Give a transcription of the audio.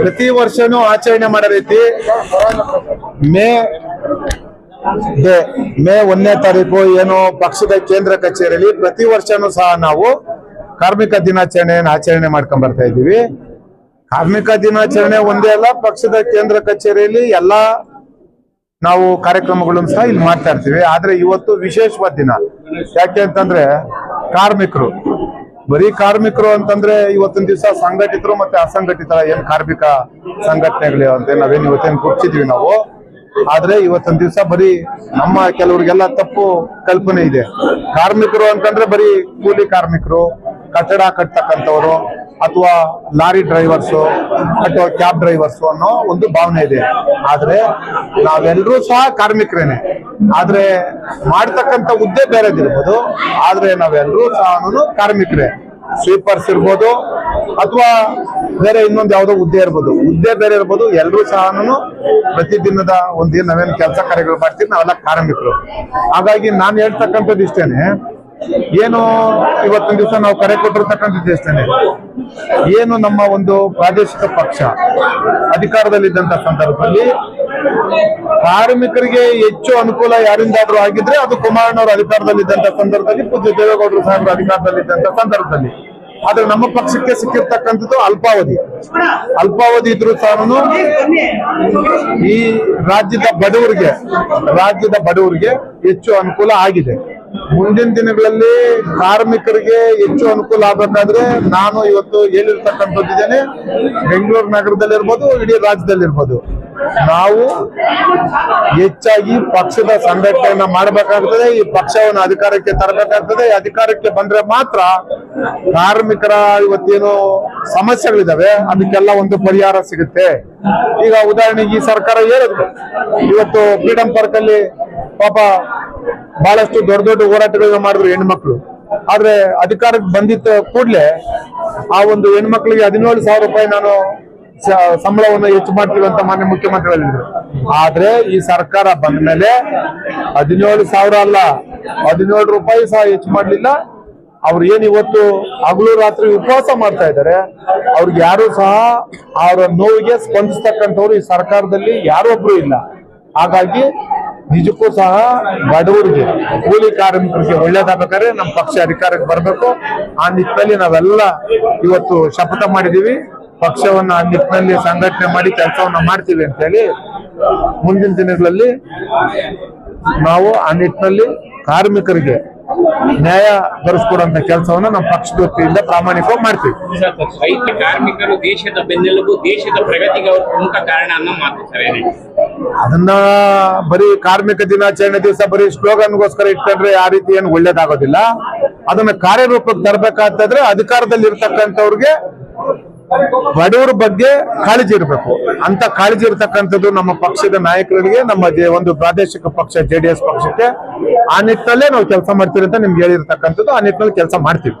ಪ್ರತಿ ವರ್ಷನೂ ಆಚರಣೆ ಮಾಡೋ ರೀತಿ ಮೇ ಡೇ ಮೇ ಒಂದನೇ ತಾರೀಕು ಏನು ಪಕ್ಷದ ಕೇಂದ್ರ ಕಚೇರಿಯಲ್ಲಿ ಪ್ರತಿ ವರ್ಷನೂ ಸಹ ನಾವು ಕಾರ್ಮಿಕ ದಿನಾಚರಣೆಯನ್ನು ಆಚರಣೆ ಮಾಡ್ಕೊಂಡ್ ಬರ್ತಾ ಇದ್ದೀವಿ. ಕಾರ್ಮಿಕ ದಿನಾಚರಣೆ ಒಂದೇ ಅಲ್ಲ, ಪಕ್ಷದ ಕೇಂದ್ರ ಕಚೇರಿಯಲ್ಲಿ ಎಲ್ಲಾ ನಾವು ಕಾರ್ಯಕ್ರಮಗಳನ್ನು ಸಹ ಇಲ್ಲಿ ಮಾಡ್ತಾ ಇರ್ತೀವಿ. ಆದ್ರೆ ಇವತ್ತು ವಿಶೇಷವಾದ ದಿನ. ಯಾಕೆ ಅಂತಂದ್ರೆ ಕಾರ್ಮಿಕರು. ಬರೀ ಕಾರ್ಮಿಕರು ಅಂತಂದ್ರೆ ಇವತ್ತಿನ ದಿವಸ ಸಂಘಟಿತರು ಮತ್ತೆ ಅಸಂಘಟಿತರ ಏನ್ ಕಾರ್ಮಿಕ ಸಂಘಟನೆಗಳು ಅಂತ ನಾವೇನ್ ಇವತ್ತೇನು ಗುರ್ತಿದ್ವಿ ನಾವು. ಆದ್ರೆ ಇವತ್ತಿನ ದಿವಸ ಬರೀ ನಮ್ಮ ಕೆಲವರಿಗೆಲ್ಲ ತಪ್ಪು ಕಲ್ಪನೆ ಇದೆ. ಕಾರ್ಮಿಕರು ಅಂತಂದ್ರೆ ಬರೀ ಕೂಲಿ ಕಾರ್ಮಿಕರು, ಕಟ್ಟಡ ಕಟ್ತಕ್ಕಂಥವ್ರು ಅಥವಾ ಲಾರಿ ಡ್ರೈವರ್ಸು ಅಥವಾ ಕ್ಯಾಬ್ ಡ್ರೈವರ್ಸು ಅನ್ನೋ ಒಂದು ಭಾವನೆ ಇದೆ. ಆದ್ರೆ ನಾವೆಲ್ಲರೂ ಸಹ ಕಾರ್ಮಿಕರೇನೆ. ಆದ್ರೆ ಮಾಡ್ತಕ್ಕಂಥ ಹುದ್ದೆ ಬೇರೆದಿರ್ಬೋದು. ಆದ್ರೆ ನಾವೆಲ್ಲರೂ ಸಹ ಕಾರ್ಮಿಕರೇ. ಸ್ವೀಪರ್ಸ್ ಇರ್ಬೋದು ಅಥವಾ ಬೇರೆ ಇನ್ನೊಂದು ಯಾವುದೋ ಹುದ್ದೆ ಇರ್ಬೋದು. ಹುದ್ದೆ ಬೇರೆ ಇರ್ಬೋದು. ಎಲ್ಲರೂ ಸಹ ಪ್ರತಿದಿನದ ಒಂದು ನಾವೇನು ಕೆಲಸ ಕಾರ್ಯಗಳು ಮಾಡ್ತೀವಿ, ನಾವೆಲ್ಲ ಕಾರ್ಮಿಕರು. ಹಾಗಾಗಿ ನಾನು ಹೇಳ್ತಕ್ಕಂಥದ್ದು ಇಷ್ಟೇನೆ. ಏನು ಇವತ್ತಿನ ದಿವಸ ನಾವು ಕರೆ ಕೊಟ್ಟಿರ್ತಕ್ಕಂಥದ್ದು ಇಷ್ಟೇನೆ. ಏನು ನಮ್ಮ ಒಂದು ಪ್ರಾದೇಶಿಕ ಪಕ್ಷ ಅಧಿಕಾರದಲ್ಲಿದ್ದಂಥ ಸಂದರ್ಭದಲ್ಲಿ ಕಾರ್ಮಿಕರಿಗೆ ಹೆಚ್ಚು ಅನುಕೂಲ ಯಾರಿಂದಾದ್ರೂ ಆಗಿದ್ರೆ ಅದು ಕುಮಾರಣ್ಣವರ ಅಧಿಕಾರದಲ್ಲಿದ್ದಂತ ಸಂದರ್ಭದಲ್ಲಿ ಪೂಜ್ಯ ದೇವೇಗೌಡರು ಸಾಹೇಬರ ಅಧಿಕಾರದಲ್ಲಿದ್ದಂತ ಸಂದರ್ಭದಲ್ಲಿ. ಆದ್ರೆ ನಮ್ಮ ಪಕ್ಷಕ್ಕೆ ಸಿಕ್ಕಿರ್ತಕ್ಕಂಥದ್ದು ಅಲ್ಪಾವಧಿ. ಅಲ್ಪಾವಧಿ ಇದ್ರೂ ಸಹ ಈ ರಾಜ್ಯದ ಬಡವರಿಗೆ ರಾಜ್ಯದ ಬಡವರಿಗೆ ಹೆಚ್ಚು ಅನುಕೂಲ ಆಗಿದೆ. ಮುಂದಿನ ದಿನಗಳಲ್ಲಿ ಕಾರ್ಮಿಕರಿಗೆ ಹೆಚ್ಚು ಅನುಕೂಲ ಆಗಬೇಕಾದ್ರೆ ನಾನು ಇವತ್ತು ಹೇಳಿರ್ತಕ್ಕಂಥದ್ದಿದ್ದೇನೆ ಬೆಂಗಳೂರು ನಗರದಲ್ಲಿ ಇರ್ಬೋದು ಇಡೀ ರಾಜ್ಯದಲ್ಲಿರ್ಬೋದು. ನಾವು ಹೆಚ್ಚಾಗಿ ಪಕ್ಷದ ಸಂಘಟನೆಯನ್ನ ಮಾಡಬೇಕಾಗ್ತದೆ, ಈ ಪಕ್ಷವನ್ನು ಅಧಿಕಾರಕ್ಕೆ ತರಬೇಕಾಗ್ತದೆ. ಅಧಿಕಾರಕ್ಕೆ ಬಂದ್ರೆ ಮಾತ್ರ ಕಾರ್ಮಿಕರ ಇವತ್ತೇನು ಸಮಸ್ಯೆಗಳಿದಾವೆ, ಅದಕ್ಕೆಲ್ಲ ಒಂದು ಪರಿಹಾರ ಸಿಗುತ್ತೆ. ಈಗ ಉದಾಹರಣೆಗೆ ಈ ಸರ್ಕಾರ ಹೇಳಿದ್ರು. ಇವತ್ತು ಫ್ರೀಡಂ ಪಾರ್ಕ್ ಅಲ್ಲಿ ಪಾಪ ಬಹಳಷ್ಟು ದೊಡ್ಡ ದೊಡ್ಡ ಹೋರಾಟಗಳನ್ನ ಮಾಡಿದ್ರು ಹೆಣ್ಮಕ್ಳು. ಆದ್ರೆ ಅಧಿಕಾರಕ್ಕೆ ಬಂದಿದ್ದ ಕೂಡಲೇ ಆ ಒಂದು ಹೆಣ್ಮಕ್ಳಿಗೆ ಹದಿನೇಳು ಸಾವಿರ ರೂಪಾಯಿ ನಾನು ಸಂಬಳವನ್ನು ಹೆಚ್ಚು ಮಾಡ್ತೀವಿ ಅಂತ ಮಾನ್ಯ ಮುಖ್ಯಮಂತ್ರಿ ಹೇಳಿದ್ರು. ಆದ್ರೆ ಈ ಸರ್ಕಾರ ಬಂದ ಮೇಲೆ ಹದಿನೇಳು ಸಾವಿರ ಅಲ್ಲ, ಹದಿನೇಳು ರೂಪಾಯಿ ಸಹ ಹೆಚ್ಚು ಮಾಡ್ಲಿಲ್ಲ. ಅವ್ರು ಏನ್ ಇವತ್ತು ಹಗಲು ರಾತ್ರಿ ಉಪವಾಸ ಮಾಡ್ತಾ ಇದ್ದಾರೆ, ಅವ್ರಿಗೆ ಯಾರು ಸಹ ಅವರ ನೋವಿಗೆ ಸ್ಪಂದಿಸ್ತಕ್ಕಂಥವ್ರು ಈ ಸರ್ಕಾರದಲ್ಲಿ ಯಾರೊಬ್ರು ಇಲ್ಲ. ಹಾಗಾಗಿ ನಿಜಕ್ಕೂ ಸಹ ಬಡವರಿಗೆ, ಕೂಲಿ ಕಾರ್ಮಿಕರಿಗೆ ಒಳ್ಳೇದಾಗಬೇಕಾದ್ರೆ ನಮ್ಮ ಪಕ್ಷ ಅಧಿಕಾರಕ್ಕೆ ಬರಬೇಕು. ಆ ನಿಟ್ಟಿನಲ್ಲಿ ನಾವೆಲ್ಲ ಇವತ್ತು ಶಪಥ ಮಾಡಿದೀವಿ ಪಕ್ಷವನ್ನ ಆ ನಿಟ್ಟಿನಲ್ಲಿ ಸಂಘಟನೆ ಮಾಡಿ ಕೆಲಸವನ್ನ ಮಾಡ್ತೀವಿ ಅಂತ ಹೇಳಿ ಮುಂದಿನ ದಿನಗಳಲ್ಲಿ ನಾವು ಆ ನಿಟ್ಟಿನಲ್ಲಿ ಕಾರ್ಮಿಕರಿಗೆ ನ್ಯಾಯ ಬರೆಸ್ಕೊಡುವಂತ ಕೆಲಸವನ್ನ ನಮ್ಮ ಪಕ್ಷದ ವತಿಯಿಂದ ಪ್ರಾಮಾಣಿಕವಾಗಿ ಮಾಡ್ತೀವಿ. ರೈತ ಕಾರ್ಮಿಕರು ದೇಶದ ಬೆನ್ನೆಲುಬು ದೇಶದ ಪ್ರಗತಿಗೆ ಅವರು ಪ್ರಮುಖ ಕಾರಣ ಅನ್ನೋ ಮಾತು ಸರ್ ಅದನ್ನ ಬರೀ ಕಾರ್ಮಿಕ ದಿನಾಚರಣೆ ದಿವಸ ಬರೀ ಸ್ಲೋಗನ್ಗೋಸ್ಕರ ಇಟ್ಕೊಂಡ್ರೆ ಆ ರೀತಿ ಏನು ಒಳ್ಳೇದಾಗೋದಿಲ್ಲ. ಅದನ್ನ ಕಾರ್ಯರೂಪಕ್ಕೆ ತರಬೇಕಾದ್ರೆ ಅಧಿಕಾರದಲ್ಲಿ ಇರ್ತಕ್ಕಂಥವ್ರಿಗೆ ಬಡವರ ಬಗ್ಗೆ ಕಾಳಜಿ ಇರಬೇಕು. ಅಂತ ಕಾಳಜಿ ಇರತಕ್ಕಂಥದ್ದು ನಮ್ಮ ಪಕ್ಷದ ನಾಯಕರಿಗೆ ನಮ್ಮ ಜೆ- ಒಂದು ಪ್ರಾದೇಶಿಕ ಪಕ್ಷ ಜೆಡಿಎಸ್ ಪಕ್ಷಕ್ಕೆ ಆ ನಿಟ್ಟಿನಲ್ಲೇ ನಾವು ಕೆಲಸ ಮಾಡ್ತೀವಿ ಅಂತ ನಿಮ್ಗೆ ಹೇಳಿರ್ತಕ್ಕಂಥದ್ದು, ಆ ನಿಟ್ಟಿನಲ್ಲಿ ಕೆಲಸ ಮಾಡ್ತೀವಿ.